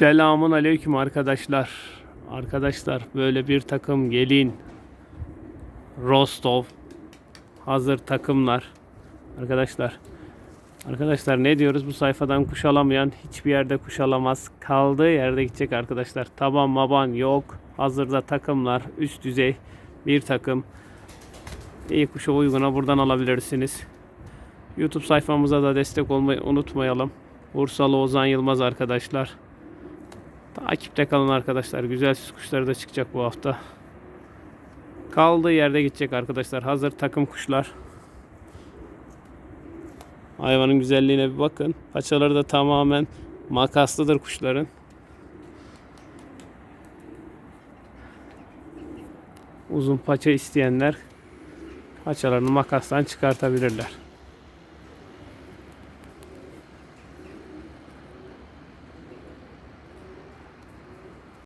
Selamun aleyküm arkadaşlar. Arkadaşlar böyle bir takım gelin. Rostov. Hazır takımlar. Arkadaşlar. Arkadaşlar ne diyoruz bu sayfadan kuş alamayan hiçbir yerde kuş alamaz. Kaldığı yerde gidecek arkadaşlar. Taban maban yok. Hazırda takımlar üst düzey bir takım. İyi kuşa uyguna buradan alabilirsiniz. YouTube sayfamıza da destek olmayı unutmayalım. Bursalı Ozan Yılmaz arkadaşlar. Takipte kalın arkadaşlar. Güzel süs kuşları da çıkacak bu hafta. Kaldığı yerde gidecek arkadaşlar. Hazır takım kuşlar. Hayvanın güzelliğine bir bakın. Paçaları da tamamen makaslıdır kuşların. Uzun paça isteyenler paçalarını makastan çıkartabilirler.